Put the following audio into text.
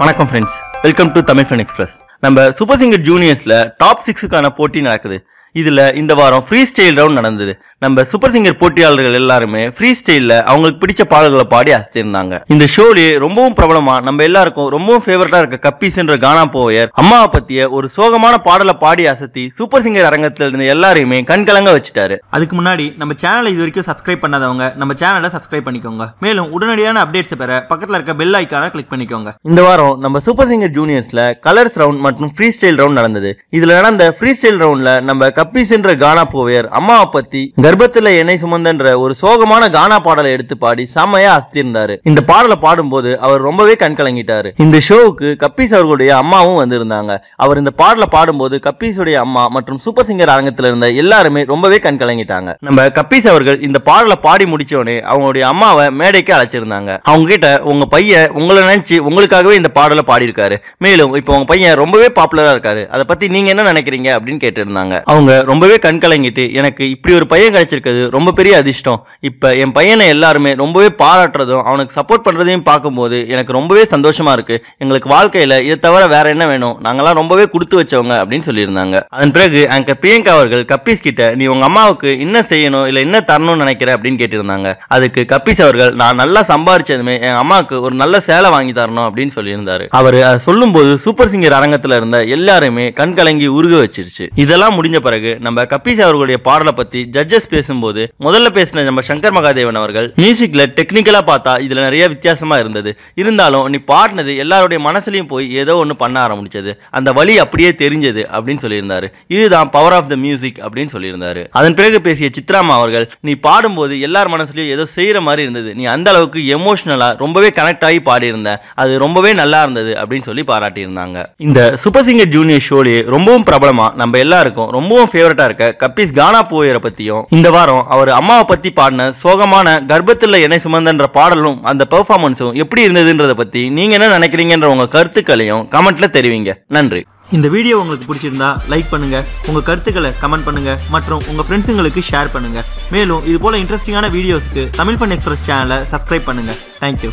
வணக்கம் friends welcome to Tamil Fun Express நம்ம super singer ஜூனியர்ஸில் டாப் சிக்ஸுக்கான போட்டி நடக்குது. இதுல இந்த வாரம் ஃப்ரீ ஸ்டைல் ரவுண்ட் நடந்தது. நம்ம சூப்பர் சிங்கர் போட்டியாளர்கள் எல்லாருமே ஃப்ரீ ஸ்டைலில் அவங்களுக்கு பிடிச்ச பாடல்களை பாடி அசத்திருந்தாங்க. இந்த ஷோலே ரொம்பவும் பிரபலமா நம்ம எல்லாருக்கும் ரொம்பவும் ஃபேவரட்டாக இருக்க கப்பீஸ்ன்ற கானா போயர் அம்மாவை பற்றிய ஒரு சோகமான பாடலை பாடி அசத்தி சூப்பர் சிங்கர் அரங்கத்தில் இருந்த எல்லாரையுமே கண்கலங்க வச்சுட்டாரு. அதுக்கு முன்னாடி நம்ம சேனலை இது வரைக்கும் சப்ஸ்கிரைப் பண்ணாதவங்க நம்ம சேனலை சப்ஸ்கிரைப் பண்ணிக்கோங்க. மேலும் உடனடியான அப்டேட்ஸை பெற பக்கத்தில் இருக்க பெல் ஐக்கான கிளிக் பண்ணிக்கோங்க. இந்த வாரம் நம்ம சூப்பர் சிங்கர் ஜூனியர்ஸில் கலர்ஸ் ரவுண்ட் மற்றும் ஃப்ரீ ஸ்டைல் ரவுண்ட் நடந்தது. இதுல நடந்த ஃப்ரீ ஸ்டைல் ரவுண்டில் நம்ம தப்பி என்ற கானா போவையர் அம்மாவை பத்தி கர்ப்பத்துல என்னை சுமந்தன்ற ஒரு சோகமான கானா பாடலை எடுத்து பாடி செம்மையா அசத்திருந்தாரு இந்த பாடலை பாடும்போது அவர் ரொம்பவே கண் கலங்கிட்டாரு. இந்த ஷோவுக்கு கப்பீஸ் அவர்களுடைய அம்மாவும் வந்திருந்தாங்க. அவர் இந்த பாடலை பாடும்போது கப்பீஸுடைய அம்மா மற்றும் சூப்பர் சிங்கர் அரங்கத்துல இருந்த எல்லாருமே ரொம்பவே கண் கலங்கிட்டாங்க. நம்ம கப்பீஸ் அவர்கள் இந்த பாடலை பாடி முடிச்சோடனே அவங்களுடைய அம்மாவை மேடைக்கு அழைச்சிருந்தாங்க. அவங்க கிட்ட உங்க பையன் உங்களை நினைச்சு உங்களுக்காகவே இந்த பாடலை பாடியிருக்காரு. மேலும் இப்போ உங்க பையன் ரொம்பவே பாப்புலரா இருக்காரு. அதை பத்தி நீங்க என்ன நினைக்கிறீங்க அப்படின்னு கேட்டிருந்தாங்க. அவங்க ரொம்பவே கண் கலங்கிட்டு எனக்கு இப்படி ஒரு பையன் கிடைச்சிருக்கிறது ரொம்ப பெரிய அதிர்ஷ்டம். இப்போ என் பையனை எல்லாருமே ரொம்பவே பாராட்டுறதும் அவனுக்கு சப்போர்ட் பண்ணுறதையும் பார்க்கும்போது எனக்கு ரொம்பவே சந்தோஷமா இருக்கு. எங்களுக்கு வாழ்க்கையில இதை தவிர வேற என்ன வேணும்? நாங்கெல்லாம் ரொம்பவே கொடுத்து வச்சவங்க அப்படின்னு சொல்லியிருந்தாங்க. அதன் பிறகு அங்க பிரியங்கா அவர்கள் கப்பீஸ் கிட்ட நீ உங்க அம்மாவுக்கு என்ன செய்யணும்? இல்லை என்ன தரணும்னு நினைக்கிற? அப்படின்னு கேட்டிருந்தாங்க. அதுக்கு கப்பீஸ் அவர்கள் நான் நல்லா சம்பாரிச்சதுமே என் அம்மாவுக்கு ஒரு நல்ல சேலை வாங்கி தரணும் அப்படின்னு சொல்லியிருந்தாரு. அவர் அதை சொல்லும்போது சூப்பர் சிங்கர் அரங்கத்துல இருந்த எல்லாருமே கண் கலங்கி உருக வச்சிருச்சு. இதெல்லாம் முடிஞ்ச பிறகு நம்ம கபீஸ் அவர்களுடைய பாடலை பத்தி ஜட்ஜஸ் பேசும்போது முதல்ல பேசின நம்ம சங்கர் மகாதேவன் அவர்கள் மியூசிக்ல டெக்னிக்கலா பார்த்தா இதுல நிறைய வித்தியாசமா இருந்தது. இருந்தாலும் நீ பாடினது எல்லாருடைய மனசுலயும் போய் ஏதோ ஒன்று பண்ண ஆரம்பிச்சது. அந்த வழி அப்படியே தெரிஞ்சது அப்படின்னு சொல்லியிருந்தாரு. இதுதான் பவர் ஆஃப் த மியூசிக் அப்படின்னு சொல்லியிருந்தாரு. அதன் பிறகு பேசிய சித்ராமா அவர்கள் நீ பாடும்போது எல்லார் மனசுலயும் ஏதோ செய்யற மாதிரி இருந்தது. நீ அந்த அளவுக்கு எமோஷனலா ரொம்பவே கனெக்ட் ஆகி பாடியிருந்த. அது ரொம்பவே நல்லா இருந்தது. அப்படின்னு சொல்லி பாராட்டியிருந்தாங்க. இந்த சூப்பர் சிங்கர் ஜூனியர் ஷோலே ரொம்பவும் பிரபலமா நம்ம எல்லாருக்கும் ரொம்பவும் ஃபேவரட்டா இருக்க கப்பீஸ் கானா போயரை பத்தியும் இந்த வாரம் அவர் அம்மாவை பத்தி பாடின சோகமான கர்ப்பத்தில் என்னை சுமந்தன்ற பாடலும் அந்த பெர்ஃபார்மன்ஸும் எப்படி இருந்ததுன்றத பத்தி நீங்க என்ன நினைக்கிறீங்கன்ற உங்க கருத்துக்களையும் கமெண்ட்ல தெரிவிங்க. நன்றி. இந்த வீடியோ உங்களுக்கு பிடிச்சிருந்தா லைக் பண்ணுங்க உங்க கருத்துக்களை கமெண்ட் பண்ணுங்க மற்றும் உங்க ஃப்ரெண்ட்ஸுங்களுக்கு ஷேர் பண்ணுங்க. மேலும் இது போல இன்ட்ரெஸ்டிங்கான வீடியோஸ்க்கு தமிழ் பண் எக்ஸ்பிரஸ் சேனலை சப்ஸ்கிரைப் பண்ணுங்க. தேங்க்யூ